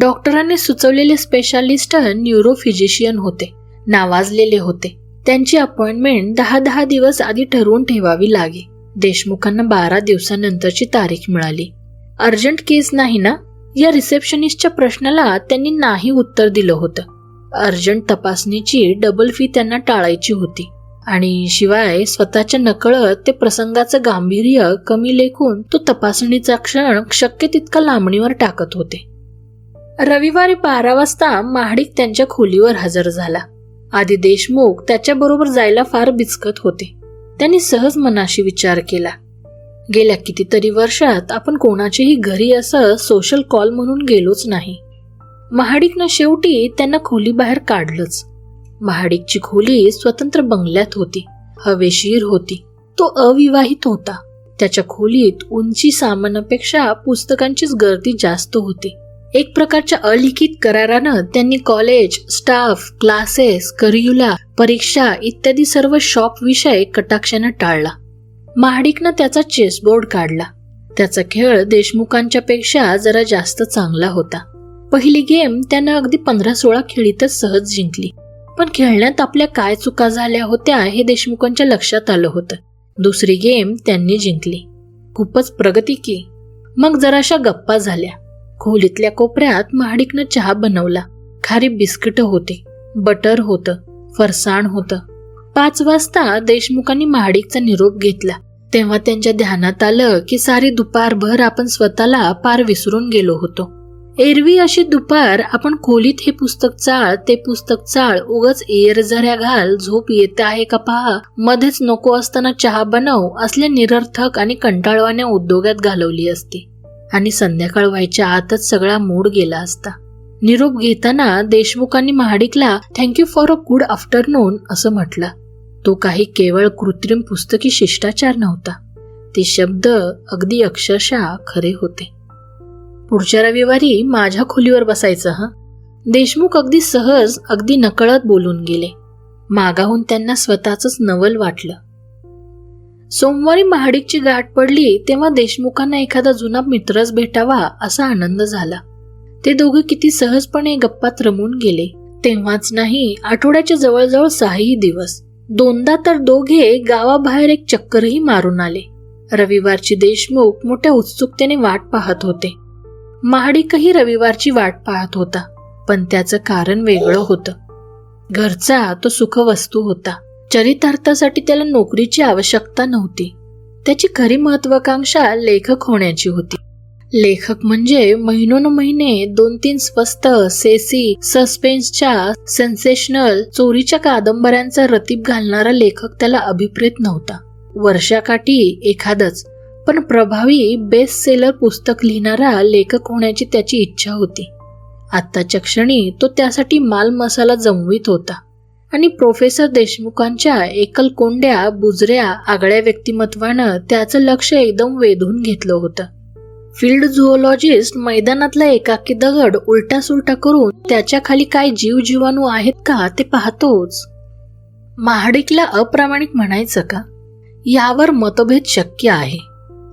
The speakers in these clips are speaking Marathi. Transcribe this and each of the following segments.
डॉक्टरांनी सुचवलेले स्पेशालिस्ट न्यूरोफिजिशियन होते. नावाजलेले होते. त्यांची अपॉइंटमेंट दहा दहा दिवस आधी ठरवून ठेवावी लागे. देशमुखांना बारा दिवसानंतरची तारीख मिळाली. अर्जंट केस नाही ना? या रिसेप्शनिस्टच्या प्रश्नाला त्यांनी नाही उत्तर दिलं होतं. अर्जंट तपासणीची डबल फी त्यांना टाळायची होती. आणि शिवाय स्वतःच्या नकळत ते प्रसंगाचं गांभीर्य कमी लेखून तो तपासणीचा क्षण शक्य तितका लांबणीवर टाकत होते. रविवारी बारा वाजता महाडिक त्यांच्या खोलीवर हजर झाला. आधी देशमुख त्याच्याबरोबर जायला फार बिचकत होते. त्यांनी सहज मनाशी विचार केला. गेल्या कितीतरी वर्षात आपण कोणाचेही घरी असं सोशल कॉल म्हणून गेलोच नाही. महाडिकनं शेवटी त्यांना खोलीबाहेर काढलंच. महाडिकची खोली स्वतंत्र बंगल्यात होती. हवेशीर होती. तो अविवाहित होता. त्याच्या खोलीत उंची सामानापेक्षा पुस्तकांचीच गर्दी जास्त होती. एक प्रकारच्या अलिखित करारानं त्यांनी कॉलेज स्टाफ क्लासेस करियुला परीक्षा इत्यादी सर्व शॉप विषय कटाक्षानं टाळला. महाडिकनं त्याचा चेसबोर्ड काढला. त्याचा खेळ देशमुखांच्या पेक्षा जरा जास्त चांगला होता. पहिली गेम त्यानं अगदी पंधरा सोळा खेळीतच सहज जिंकली. पण खेळण्यात आपल्या काय चुका झाल्या होत्या हे देशमुखांच्या लक्षात आलं होतं. दुसरी गेम त्यांनी जिंकली. खूपच प्रगती की. मग जराशा गप्पा झाल्या. खोलीतल्या कोपऱ्यात महाडिकनं चहा बनवला. खारी बिस्किट होते बटर होतं फरसाण होतं. पाच वाजता देशमुखांनी महाडिकचा निरोप घेतला. तेव्हा त्यांच्या ध्यानात आलं की सारी दुपारभर आपण स्वतःला पार विसरून गेलो होतो. एरवी अशी दुपार आपण खोलीत हे पुस्तक चाळ ते पुस्तक चाळ उगच एरझऱ्या घाल झोप येत आहे का पहा? मध्येच नको असताना चहा बनव असल्या निरर्थक आणि कंटाळवाण्या उद्योगात घालवली असती. आणि संध्याकाळ व्हायच्या आतच सगळा मूड गेला असता. निरोप घेताना देशमुखांनी महाडिकला thank you for a good afternoon असं म्हटलं. तो काही केवळ कृत्रिम पुस्तकी शिष्टाचार नव्हता. ते शब्द अगदी अक्षरशः खरे होते. पुढच्या रविवारी माझ्या खोलीवर बसायचं हं? देशमुख अगदी सहज अगदी नकळत बोलून गेले. मागाहून त्यांना स्वतःच नवल वाटलं. सोमवारी महाडिकची गाठ पडली तेव्हा देशमुखांना एखादा जुना मित्रच भेटावा असा आनंद झाला. ते दोघे किती सहजपणे गप्पात रमून गेले. तेव्हाच नाही आठवड्याच्या जवळजवळ सहाही दिवस. दोनदा तर दोघे गावाबाहेर एक चक्करही मारून आले. रविवारची देशमुख मोठ्या उत्सुकतेने वाट पाहत होते. महाडिकही रविवारची वाट पाहत होता पण त्याचं कारण वेगळं होतं. घरचा तो सुखवस्तू होता. चरितार्थासाठी त्याला नोकरीची आवश्यकता नव्हती. त्याची खरी महत्वाकांक्षा लेखक होण्याची होती. लेखक म्हणजे महिनोन महिने दोन तीन स्वस्त सेसी सस्पेन्सच्या सेन्सेशनल चोरीच्या कादंबऱ्यांचा रतीब घालणारा लेखक त्याला अभिप्रेत नव्हता. वर्षाकाठी एखादच पण प्रभावी बेस्ट सेलर पुस्तक लिहिणारा लेखक होण्याची त्याची इच्छा होती. आत्ताच्या क्षणी तो त्यासाठी माल मसाला जमवीत होता. आणि प्रोफेसर देशमुखांच्या एकलकोंड्या बुजऱ्या आगळ्या व्यक्तिमत्वानं त्याचं लक्ष एकदम वेधून घेतलं होतं. फील्ड झुओलॉजिस्ट मैदानातला एकाकी दगड उलटा सुलटा करून त्याच्याखाली काय जीव जीवाणू आहेत का ते पाहतोच. महाडिकला अप्रामाणिक म्हणायचं का? यावर मतभेद शक्य आहे.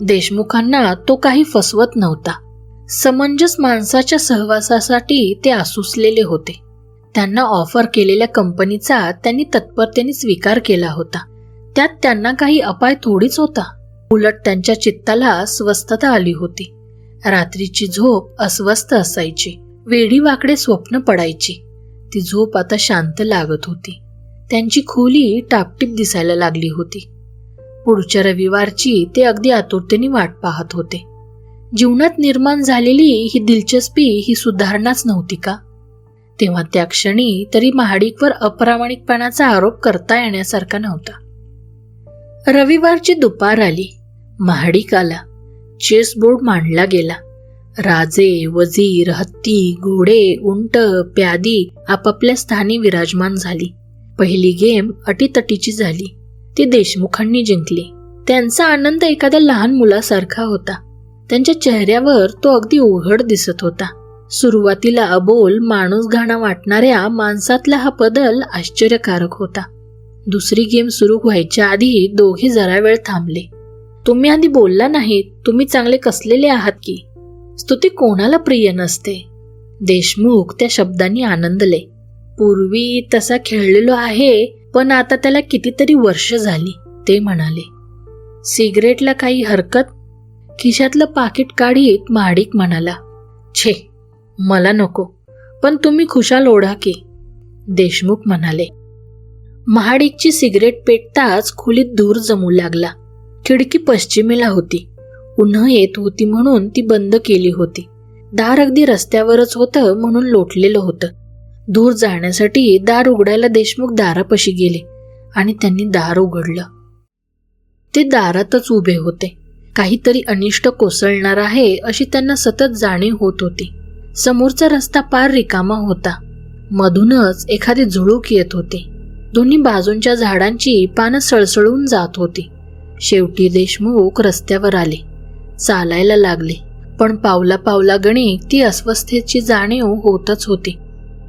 देशमुखांना तो काही फसवत नव्हता. समंजस माणसाच्या सहवासासाठी ते आसुसलेले होते. त्यांना ऑफर केलेल्या कंपनीचा त्यांनी तत्परतेने स्वीकार केला होता. त्यात त्यांना काही अपाय थोडीच होता. उलट त्यांच्या चित्ताला स्वस्थता आली होती. रात्रीची झोप अस्वस्थ असायची. वेडी वाकडे स्वप्न पडायची. ती झोप आता शांत लागत होती. त्यांची खोली टापटीप दिसायला लागली होती. पुढच्या रविवारची ते अगदी आतुरतेने वाट पाहत होते. जीवनात निर्माण झालेली ही दिलचस्पी ही सुधारणाच नव्हती का? तेव्हा त्या क्षणी तरी महाडिकवर अप्रामाणिकपणाचा आरोप करता येण्यासारखा नव्हता. रविवारची दुपार आली. महाडिक आला. चेसबोर्ड मांडला गेला. राजे वजीर हत्ती घोडे उंट प्यादी आपापल्या स्थानी विराजमान झाली. पहिली गेम अटीतटीची झाली. ती देशमुखांनी जिंकली. त्यांचा आनंद एखाद्या लहान मुलासारखा होता. त्यांच्या चेहऱ्यावर तो अगदी उघड दिसत होता. सुरुवातीला अबोल माणूस घाणा वाटणाऱ्या माणसातला हा बदल आश्चर्यकारक होता. दुसरी गेम सुरू व्हायच्या आधी दोघे जरा वेळ थांबले. तुम्ही आधी बोलला नाहीत तुम्ही चांगले कसलेले आहात की? स्तुती कोणाला प्रिय नसते. देशमुख त्या शब्दांनी आनंदले. पूर्वी तसा खेळलेलो आहे पण आता त्याला कितीतरी वर्ष झाली ते म्हणाले. सिगरेटला काही हरकत? खिशातलं पाकिट काढीत महाडिक म्हणाला छे मला नको पण तुम्ही खुशाल ओढा की देशमुख म्हणाले. महाडिकची सिगरेट पेटताच खोलीत धूर जमू लागला. खिडकी पश्चिमेला होती. उन्ह येत होती म्हणून ती बंद केली होती. दार अगदी रस्त्यावरच होतं म्हणून लोटलेलं होतं. दूर जाण्यासाठी दार उघडायला देशमुख दारापाशी गेले आणि त्यांनी दार उघडलं. ते दारातच उभे होते. काहीतरी अनिष्ट कोसळणार आहे अशी त्यांना सतत जाणीव होत होती. समोरचा रस्ता पार रिकामा होता. मधूनच एखादी झुळूक येत होती. दोन्ही बाजूंच्या झाडांची पानं सळसळून जात होती. शेवटी देशमुख रस्त्यावर आले. चालायला लागले. पण पावला पावला गणिक ती अस्वस्थेची जाणीव होतच होती.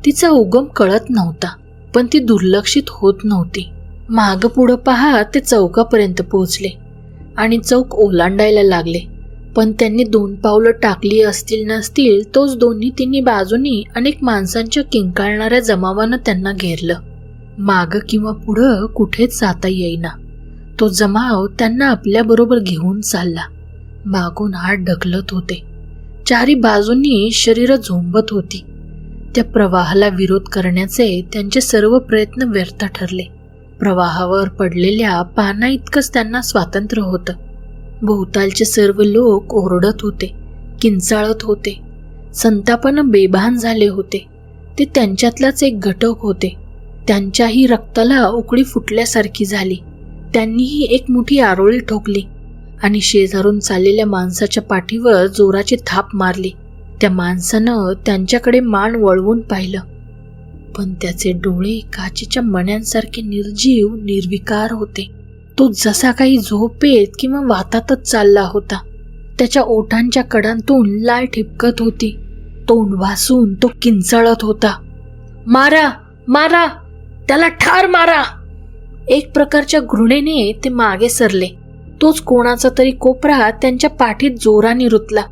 तिचा उगम कळत नव्हता पण ती दुर्लक्षित होत नव्हती. माग पुढं पहा ते चौकापर्यंत पोहोचले आणि चौक ओलांडायला लागले. पण त्यांनी दोन पावलं टाकली असतील नसतील तोच दोन्ही तिन्ही बाजूनी अनेक माणसांच्या किंकाळणाऱ्या जमावानं त्यांना घेरलं. माग किंवा पुढं कुठेच जाता येईना. तो जमाव त्यांना आपल्याबरोबर घेऊन चालला. मागून हात ढकलत होते. चारी बाजूंनी शरीर झोंबत होती. त्या प्रवाहाला विरोध करण्याचे त्यांचे सर्व प्रयत्न व्यर्थ ठरले. प्रवाहावर पडलेल्या पाना इतकंच त्यांना स्वातंत्र्य होतं. भोवतालचे सर्व लोक ओरडत होते किंचाळत होते. संतापानं बेभान झाले होते. ते त्यांच्यातलाच एक घटक होते. त्यांच्याही रक्ताला उकळी फुटल्यासारखी झाली. त्यांनीही एक मोठी आरोळी ठोकली आणि शेजारून चाललेल्या माणसाच्या पाठीवर जोराची थाप मारली. त्या माणसानं त्यांच्याकडे मान वळवून पाहिलं. पण त्याचे डोळे काचेच्या मण्यांसारखे निर्जीव निर्विकार होते. तो जसा काही झोपेत किंवा वातातच चालला होता. त्याच्या ओठांच्या कडांतून लाळ ठिपकत होती. तोंड वासून तो किंचळत होता. मारा मारा त्याला ठार मारा. एक प्रकारच्या घृणेने ते मागे सरले. तोच कोणाचा तरी कोपरा त्यांच्या पाठीत जोराने रुतला.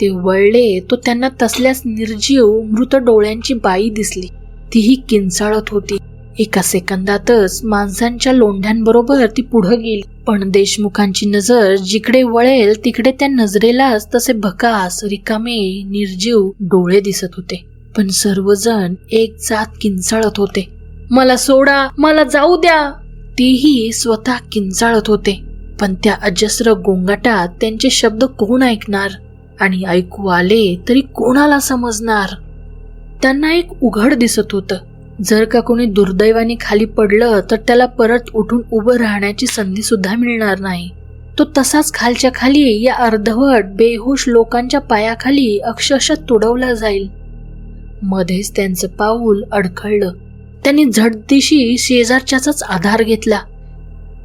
ते वळले तो त्यांना तसल्याच निर्जीव मृत डोळ्यांची बाई दिसली. तीही किंचाळत होती. एका सेकंदातच माणसांच्या लोंढ्यांबरोबर ती पुढं गेली. पण देशमुखांची नजर जिकडे वळेल तिकडे त्या नजरेलाच तसे भकास रिकामे निर्जीव डोळे दिसत होते. पण सर्वजण एक जात किंचाळत होते. मला सोडा मला जाऊ द्या. तेही स्वतः किंचाळत होते. पण त्या अजस्र गोंगाटात त्यांचे शब्द कोण ऐकणार? आणि ऐकू आले तरी कोणाला समजणार? त्यांना एक उघड दिसत होतं. जर का कोणी दुर्दैवाने खाली पडलं तर त्याला परत उठून उभं राहण्याची संधी सुद्धा मिळणार नाही. तो तसाच खालच्या खाली या अर्धवट बेहोश लोकांच्या पायाखाली अक्षरशः तुडवला जाईल. मध्येच त्यांचं पाऊल अडखळलं. त्यांनी झटदिशी शेजारच्याचाच आधार घेतला.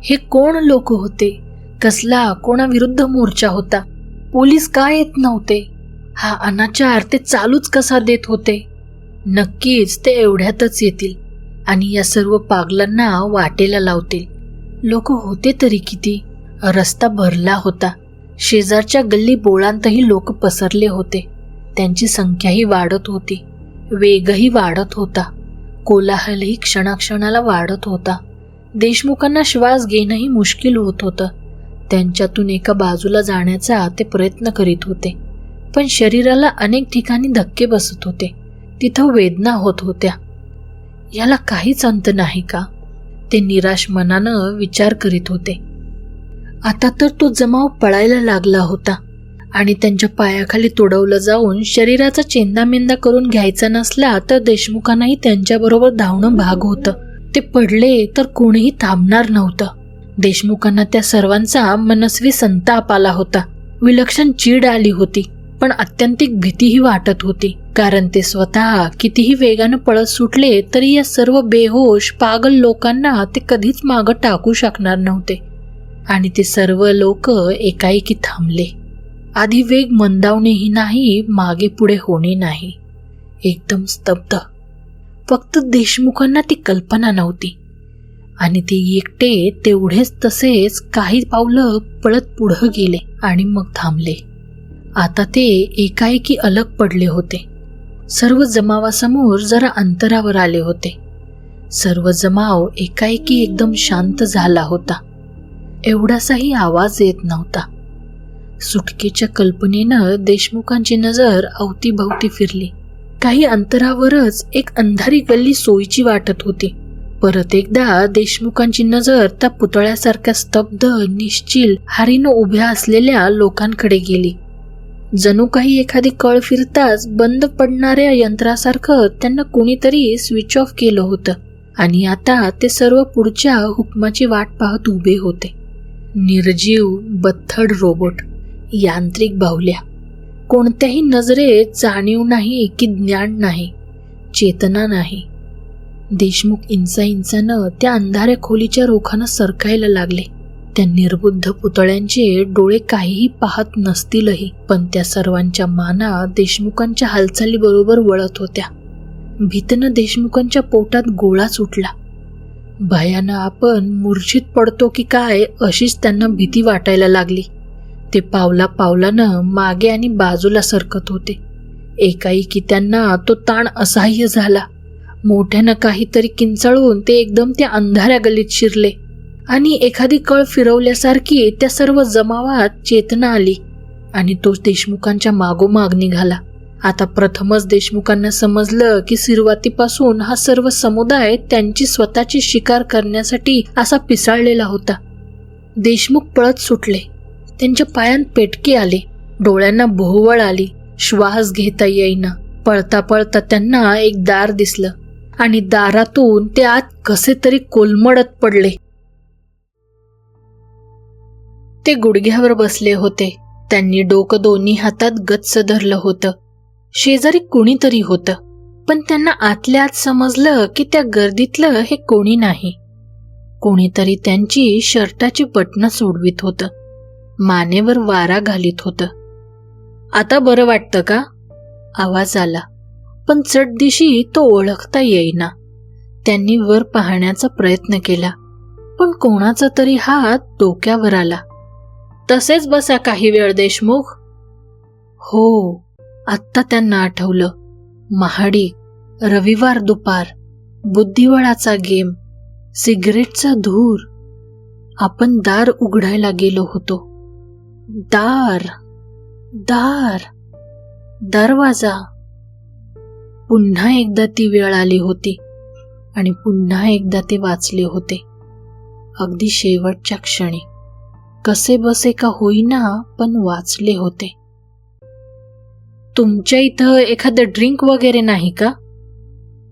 हे कोण लोक होते? कसला कोणाविरुद्ध मोर्चा होता? पोलीस का येत नव्हते? हा अनाचार ते चालूच कसा देत होते? नक्कीच ते एवढ्यातच येतील आणि या सर्व पागलांना वाटेला लावतील. लोक होते तरी किती? रस्ता भरला होता. शेजारच्या गल्ली बोळांतही लोक पसरले होते. त्यांची संख्याही वाढत होती. वेगही वाढत होता. कोलाहलही क्षणाक्षणाला वाढत होता. देशमुखांना श्वास घेणंही मुश्किल होत होतं. त्यांच्यातून एका बाजूला जाण्याचा ते प्रयत्न करीत होते. पण शरीराला अनेक ठिकाणी धक्के बसत होते. तिथं वेदना होत होत्या. याला काहीच अंत नाही का? ते निराश मनानं विचार करीत होते. आता तर तो जमाव पळायला लागला होता आणि त्यांच्या पायाखाली तुडवलं जाऊन शरीराचा चेंदामेंदा करून घ्यायचा नसला तर देशमुखांनाही त्यांच्याबरोबर धावणं भाग होतं. ते पडले तर कोणीही थांबणार नव्हतं. देशमुखांना त्या सर्वांचा मनस्वी संताप आला होता. विलक्षण चीड आली होती पण अत्यंतिक भीतीही वाटत होती. कारण ते स्वतः कितीही वेगानं पळत सुटले तरी या सर्व बेहोश पागल लोकांना ते कधीच मागं टाकू शकणार नव्हते. आणि ते सर्व लोक एकाएकी थांबले. आधी वेग मंदावणेही नाही मागे पुढे होणे नाही. एकदम स्तब्ध. फक्त देशमुखांना ती कल्पना नव्हती. आणि ते एकटे तेवढेच तसेच काही पावलं पळत पुढं गेले आणि मग थांबले. आता ते एकाएकी अलग पडले होते. सर्व जमावासमोर जरा अंतरावर आले होते. सर्व जमाव एकाएकी एकदम शांत झाला होता. एवढासाही आवाज येत नव्हता. सुटकेच्या कल्पनेनं देशमुखांची नजर अवतीभवती फिरली. काही अंतरावरच एक अंधारी गल्ली सोयीची वाटत होती. परत एकदा देशमुखांची नजर त्या पुतळ्यासारख्या स्तब्ध निश्चिल हारीनं उभ्या असलेल्या लोकांकडे गेली. जणू काही एखादी कळ फिरताच बंद पडणाऱ्या यंत्रासारखं त्यांना कुणीतरी स्विच ऑफ केलं होतं. आणि आता ते सर्व पुढच्या हुकमाची वाट पाहत उभे होते. निर्जीव बथड रोबोट यांत्रिक बाहुल्या. कोणत्याही नजरेत जाणीव नाही की ज्ञान नाही चेतना नाही. देशमुख इंचा इंचानं त्या अंधाऱ्या खोलीच्या रोखानं सरकायला लागले. त्या निर्बुद्ध पुतळ्यांचे डोळे काहीही पाहत नसतीलही. पण त्या सर्वांच्या माना देशमुखांच्या हालचाली बरोबर वळत होत्या. भीतनं देशमुखांच्या पोटात गोळा सुटला. भयानं आपण मूर्छित पडतो की काय अशीच त्यांना भीती वाटायला लागली. ते पावला पावलानं मागे आणि बाजूला सरकत होते. एकाएकी त्यांना तो ताण असह्य झाला. मोठ्यानं काहीतरी किंचाळून ते एकदम त्या अंधाऱ्या गलीत शिरले. आणि एखादी कळ फिरवल्यासारखी त्या सर्व जमावात चेतना आली. आणि तो देशमुखांच्या मागोमाग निघाला. आता प्रथमच देशमुखांना समजलं की सुरुवातीपासून हा सर्व समुदाय त्यांची स्वतःची शिकार करण्यासाठी असा पिसाळलेला होता. देशमुख पळत सुटले. त्यांच्या पायांत पेटके आले. डोळ्यांना भोवळ आली. श्वास घेता येईना. पळता पळता त्यांना एक दार दिसलं. आणि दारातून ते आत कसे तरी कोलमडत पडले. ते गुडघ्यावर बसले होते. त्यांनी डोकं दोन्ही हातात गच्च धरलं होतं. शेजारी कोणीतरी होतं. पण त्यांना आतल्या आत समजलं की त्या गर्दीतलं हे कोणी नाही. कोणीतरी त्यांची शर्टाची बटणं सोडवीत होतं. मानेवर वारा घालीत होतं. आता बरं वाटतं का? आवाज आला. पण चटदिशी तो ओळखता येईना. त्यांनी वर पाहण्याचा प्रयत्न केला. पण कोणाचा तरी हात डोक्यावर आला. तसेच बसा काही वेळ देशमुख. हो आत्ता त्यांना आठवलं. महाडी रविवार दुपार बुद्धिबळाचा गेम सिगरेटचा धूर. आपण दार उघडायला गेलो होतो. दार दार. दरवाजा. पुन्हा एकदा ती वेळ आली होती आणि पुन्हा एकदा ते वाचले होते. अगदी शेवटच्या क्षणी. कसे बसे का होईना पण वाचले होते. तुमच्या इथं एखादं ड्रिंक वगैरे नाही का?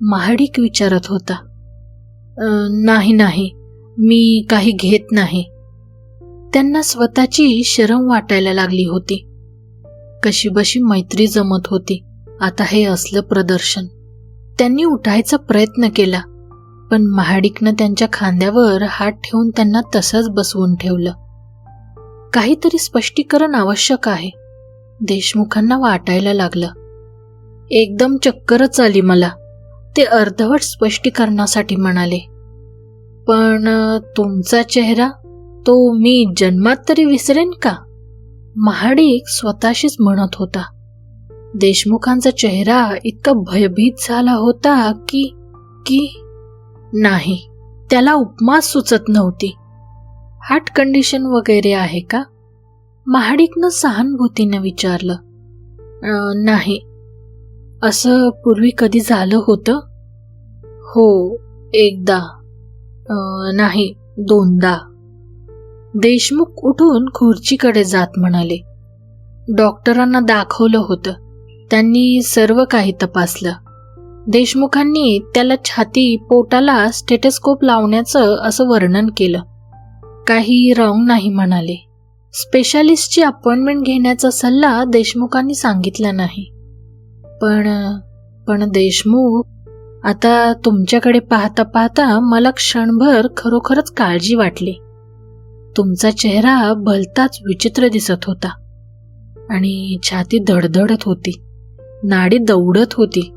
महाडिक विचारत होता. नाही नाही मी काही घेत नाही. त्यांना स्वतःची शरम वाटायला लागली होती. कशीबशी मैत्री जमत होती. आता हे असलं प्रदर्शन. त्यांनी उठायचा प्रयत्न केला पण महाडिकनं त्यांच्या खांद्यावर हात ठेवून त्यांना तसंच बसवून ठेवलं. काहीतरी स्पष्टीकरण आवश्यक आहे. देशमुखांना वाटायला लागलं. एकदम चक्करच आली मला. ते अर्धवट स्पष्टीकरणासाठी म्हणाले पण तुमचा चेहरा तो मी जन्मात तरी विसरेन का? महाडिक स्वतःशीच म्हणत होता. देशमुखांचा चेहरा इतका भयभीत झाला होता की की नाही त्याला उपमा सुचत नव्हती. हार्ट कंडिशन वगैरे आहे का? महाडिकनं सहानुभूतीनं विचारलं. नाही. असं पूर्वी कधी झालं होतं? हो एकदा. नाही दोनदा. देशमुख उठून खुर्चीकडे जात म्हणाले. डॉक्टरांना दाखवलं होतं. त्यांनी सर्व काही तपासलं. देशमुखांनी त्याला छाती पोटाला स्टेटस्कोप लावण्याचं असं वर्णन केलं. काही रॉंग नाही म्हणाले. स्पेशालिस्टची अपॉइंटमेंट घेण्याचा सल्ला देशमुखांनी सांगितला नाही. पण पण देशमुख आता तुमच्याकडे पाहता पाहता मला क्षणभर खरोखरच काळजी वाटली. तुमचा चेहरा भलताच विचित्र दिसत होता. आणि छाती धडधडत होती. नाडी दौडत होती.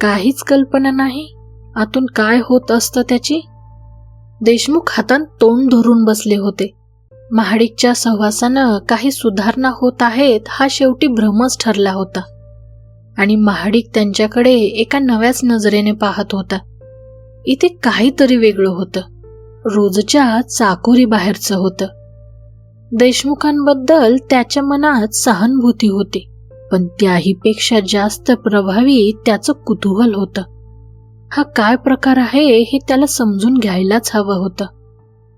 काहीच कल्पना नाही. आतून काय होत असतं त्याची? देशमुख हातात तोंड धरून बसले होते. महाडिकच्या सहवासानं काही सुधारणा होत आहेत हा शेवटी भ्रमच ठरला होता. आणि महाडिक त्यांच्याकडे एका नव्याच नजरेने पाहत होता. इथे काहीतरी वेगळं होतं. रोजच्या चाकोरी बाहेरचं होतं. देशमुखांबद्दल त्याच्या मनात सहानुभूती होती पण त्याहीपेक्षा जास्त प्रभावी त्याचं कुतूहल होतं. हा काय प्रकार आहे हे त्याला समजून घ्यायलाच हवं होतं.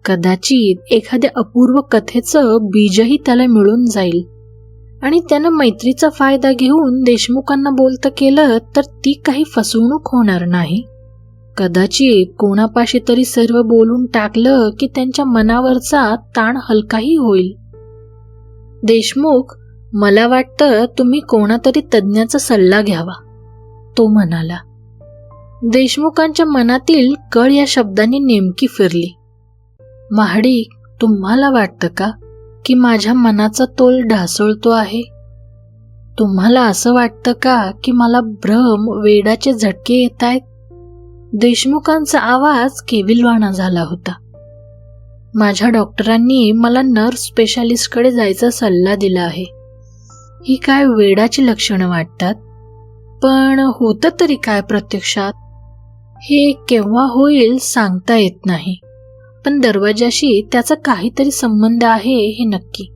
कदाचित एखाद्या अपूर्व कथेचं बीजही त्याला मिळून जाईल. आणि त्यानं मैत्रीचा फायदा घेऊन देशमुखांना बोलतं केलं तर ती काही फसवणूक होणार नाही. कदाचित कोणापाशी तरी सर्व बोलून टाकलं की त्यांच्या मनावरचा ताण हलकाही होईल. देशमुख मला वाटतं तुम्ही कोणातरी तज्ज्ञाचा सल्ला घ्यावा तो म्हणाला. देशमुखांच्या मनातील कळ या शब्दांनी नेमकी फिरली. महाडिक तुम्हाला वाटतं का की माझ्या मनाचा तोल ढासळतो आहे? तुम्हाला असं वाटतं का की मला भ्रम वेडाचे झटके येत आहेत? देशमुखांचा आवाज केविलवाणा झाला होता. माझ्या डॉक्टरांनी मला नर्स स्पेशालिस्टकडे जायचा सल्ला दिला आहे. ही काय वेडाची लक्षणं वाटतात? पण होतं तरी काय प्रत्यक्षात? हे केव्हा होईल सांगता येत नाही. पण दरवाजाशी त्याचा काहीतरी संबंध आहे हे नक्की.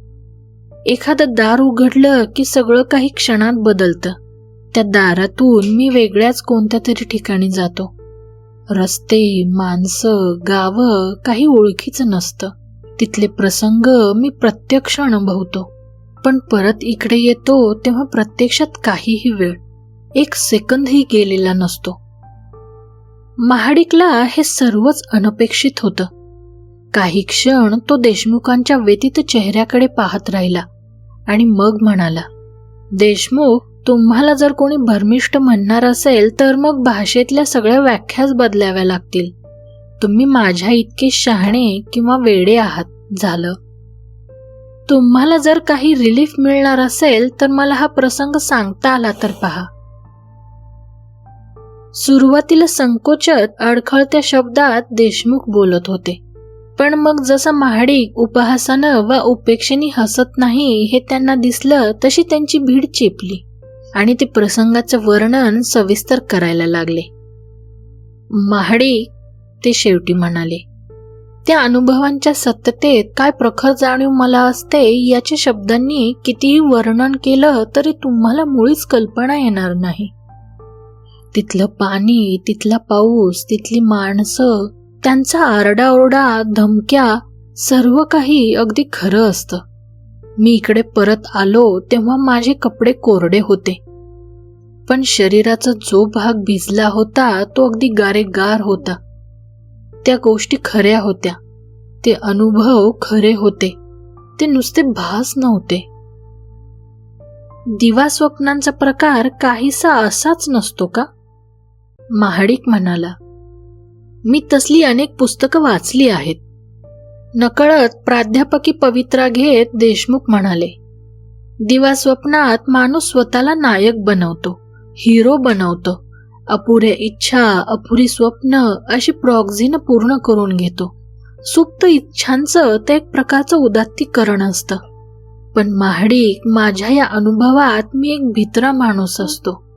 एखादं दार उघडलं की सगळं काही क्षणात बदलतं. त्या दारातून मी वेगळ्याच कोणत्या तरी ठिकाणी जातो. रस्ते माणसं गावं काही ओळखीचं नसतं. तिथले प्रसंग मी प्रत्यक्ष अनुभवतो. पण परत इकडे येतो तेव्हा प्रत्यक्षात काहीही वेळ एक सेकंदही गेलेला नसतो. महाडिकला हे सर्वच अनपेक्षित होतं. काही क्षण तो देशमुखांच्या व्यतीत चेहऱ्याकडे पाहत राहिला आणि मग म्हणाला देशमुख तुम्हाला जर कोणी भरमिष्ट म्हणणार असेल तर मग भाषेतल्या सगळ्या व्याख्याच बदलाव्या लागतील. तुम्ही माझ्या इतके शहाणे किंवा वेडे आहात झालं. तुम्हाला जर काही रिलीफ मिळणार असेल तर मला हा प्रसंग सांगता आला तर पहा. सुरुवातीला संकोचत अडखळत्या शब्दात देशमुख बोलत होते. पण मग जसं महाडिक उपहासानं वा उपेक्षेने हसत नाही हे त्यांना दिसलं तशी त्यांची भीड चेपली. आणि ते प्रसंगाचं वर्णन सविस्तर करायला लागले. महाडिक ते शेवटी म्हणाले त्या अनुभवांच्या सत्यतेत काय प्रखर जाणीव मला असते याच्या शब्दांनी कितीही वर्णन केलं तरी तुम्हाला मुळीच कल्पना येणार नाही. तिथलं पाणी तिथला पाऊस तिथली माणसं त्यांचा आरडाओरडा धमक्या सर्व काही अगदी खरं असतं. मी इकडे परत आलो तेव्हा माझे कपडे कोरडे होते. पण शरीराचा जो भाग भिजला होता तो अगदी गारेगार होता. त्या गोष्टी खऱ्या होत्या. ते अनुभव खरे होते. ते नुसते भास नव्हते. दिवा स्वप्नांचा प्रकार काहीसा असाच नसतो का? महाडिक म्हणाला मी तसली अनेक पुस्तकं वाचली आहेत. नकळत प्राध्यापकी पवित्रा घेत देशमुख म्हणाले दिवा स्वप्नात माणूस स्वतःला नायक बनवतो हिरो बनवतो अपुऱ्या इच्छा अपुरी स्वप्न अशी प्रॉक्झीनं पूर्ण करून घेतो. सुप्त इच्छांचं ते एक प्रकारचं उदात्तीकरण असतं. पण महाडिक माझ्या या अनुभवात मी एक भित्रा माणूस असतो.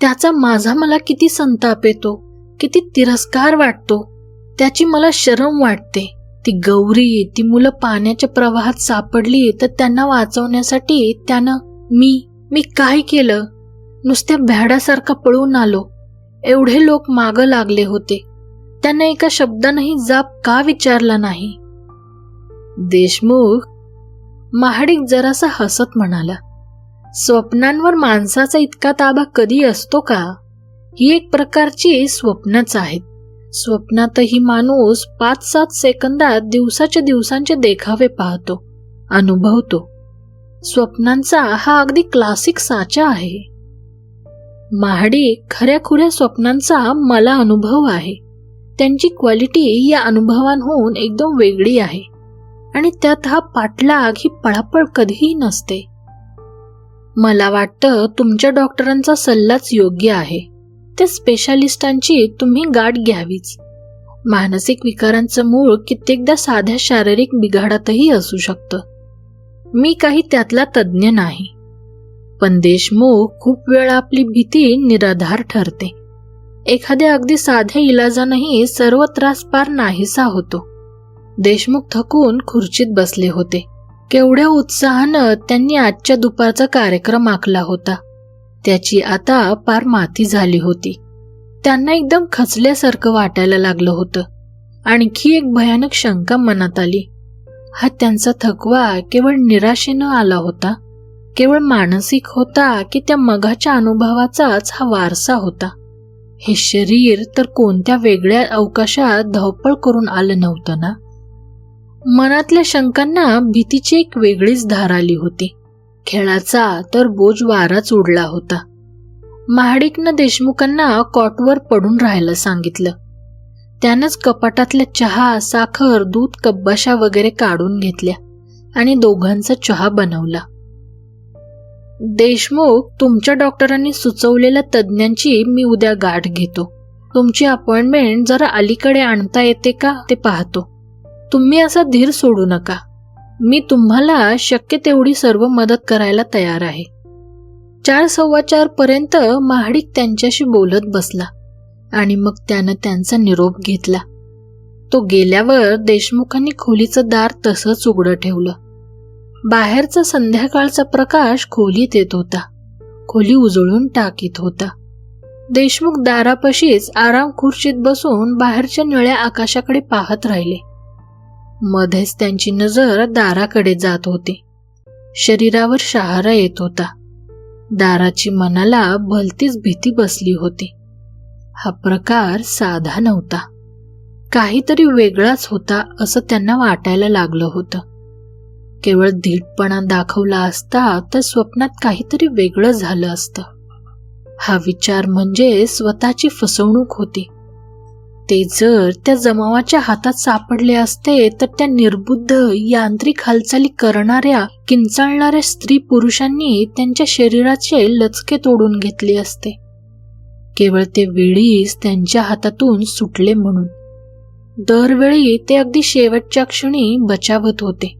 त्याचा माझा मला किती संताप येतो किती तिरस्कार वाटतो त्याची मला शरम वाटते. ती गौरी ती मुलं पाण्याच्या प्रवाहात सापडली तर त्यांना वाचवण्यासाठी त्यानं मी मी काय केलं? नुसत्या भ्याडासारखा पळून आलो. एवढे लोक मागं लागले होते. त्यांना एका शब्दानंही जाप का विचारला नाही? देशमुख महाडिक जरासा हसत म्हणाला स्वप्नांवर माणसाचा इतका ताबा कधी असतो का? ही एक प्रकारची स्वप्नच आहेत. स्वप्नातही माणूस पाच सात सेकंदात दिवसाच्या दिवसांचे देखावे पाहतो अनुभवतो. स्वप्नांचा हा अगदी क्लासिक साचा आहे. महाडी खऱ्या खुऱ्या स्वप्नांचा मला अनुभव आहे. त्यांची क्वालिटी या अनुभवांहून एकदम वेगळी आहे. आणि त्यात हा पाठलाग ही पळापळ कधीही नसते. मला वाटतं तुमच्या डॉक्टरांचा सल्लाच योग्य आहे. त्या स्पेशालिस्टांची तुम्ही गाठ घ्यावीच. मानसिक विकारांचं मूळ कित्येकदा साध्या शारीरिक बिघाडातही असू शकतं. मी काही त्यातला तज्ज्ञ नाही. पण देशमुख खूप वेळा आपली भीती निराधार ठरते. एखाद्या अगदी साध्या इलाजानंही सर्व त्रास पार नाहीसा होतो. देशमुख थकून खुर्चीत बसले होते. केवढ्या उत्साहानं त्यांनी आजच्या दुपारचा कार्यक्रम आखला होता. त्याची आता पार माती झाली होती. त्यांना एकदम खचल्यासारखं वाटायला लागलं होतं. आणखी एक भयानक शंका मनात आली. हा त्यांचा थकवा केवळ निराशेनं आला होता. केवळ मानसिक होता की त्या मगाच्या अनुभवाचाच हा वारसा होता. हे शरीर तर कोणत्या वेगळ्या अवकाशात धावपळ करून आलं नव्हतं ना? मनातल्या शंकांना भीतीची एक वेगळीच धार आली होती. खेळाचा तर बोज वाराच उडला होता. महाडिकनं देशमुखांना कॉटवर पडून राहायला सांगितलं. त्यानंच कपाटातल्या चहा साखर दूध कब्बाशा वगैरे काढून घेतल्या आणि दोघांचा चहा बनवला. देशमुख तुमच्या डॉक्टरांनी सुचवलेल्या तज्ज्ञांची मी उद्या गाठ घेतो. तुमची अपॉइंटमेंट जरा अलीकडे आणता येते का ते पाहतो. तुम्ही असा धीर सोडू नका. मी तुम्हाला शक्य तेवढी सर्व मदत करायला तयार आहे. चार सव्वा चार पर्यंत महाडिक त्यांच्याशी बोलत बसला आणि मग त्यानं त्यांचा निरोप घेतला. तो गेल्यावर देशमुखांनी खोलीचं दार तसंच उघडं ठेवलं. बाहेरचा संध्याकाळचा प्रकाश खोलीत येत होता. खोली उजळून टाकीत होता. देशमुख दारापाशीच आराम खुर्चीत बसून बाहेरच्या निळ्या आकाशाकडे पाहत राहिले. मध्येच त्यांची नजर दाराकडे जात होती. शरीरावर शहारा येत होता. दाराची मनाला भलतीच भीती बसली होती. हा प्रकार साधा नव्हता. काहीतरी वेगळाच होता असं त्यांना वाटायला लागलं होतं. केवळ धीटपणा दाखवला असता तर स्वप्नात काहीतरी वेगळं झालं असतं. हा विचार म्हणजे स्वतःची फसवणूक होती. ते जर त्या जमावाच्या हातात सापडले असते तर त्या निर्बुद्ध यांत्रिक हालचाली करणाऱ्या किंचाळणाऱ्या स्त्री पुरुषांनी त्यांच्या शरीराचे लचके तोडून घेतले असते. केवळ ते वेळीच त्यांच्या हातातून सुटले म्हणून. दरवेळी ते अगदी शेवटच्या क्षणी बचावत होते.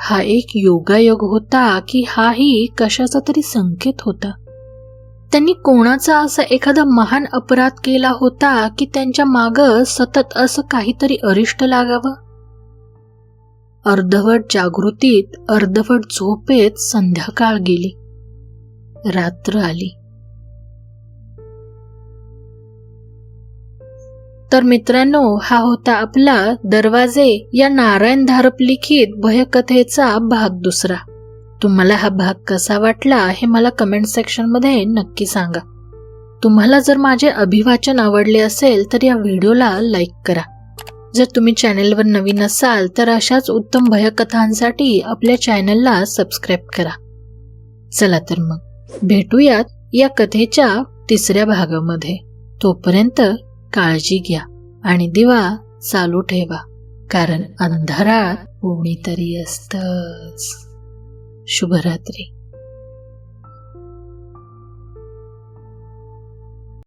हा एक योगायोग होता की हाही कशाचा तरी संकेत होता. त्यांनी कोणाचा असा एखादा महान अपराध केला होता की त्यांच्या माग सतत असं काहीतरी अरिष्ट लागावं? अर्धवट जागृतीत अर्धवट झोपेत संध्याकाळ गेली. रात्र आली. तर मित्रांनो हा होता आपला दरवाजे या नारायण धारप लिखित भयकथेचा भाग दुसरा. तुम्हाला हा भाग कसा वाटला हे मला कमेंट सेक्शनमध्ये नक्की सांगा. तुम्हाला जर माझे अभिवाचन आवडले असेल तर या व्हिडिओला लाईक करा. जर तुम्ही चॅनेलवर नवीन असाल तर अशाच उत्तम भयकथांसाठी आपल्या चॅनलला सबस्क्राईब करा. चला तर मग भेटूयात या कथेच्या तिसऱ्या भागामध्ये. तोपर्यंत काळजी घ्या आणि दिवा चालू ठेवा कारण अंधारात कोणीतरी असतच. शुभरात्री.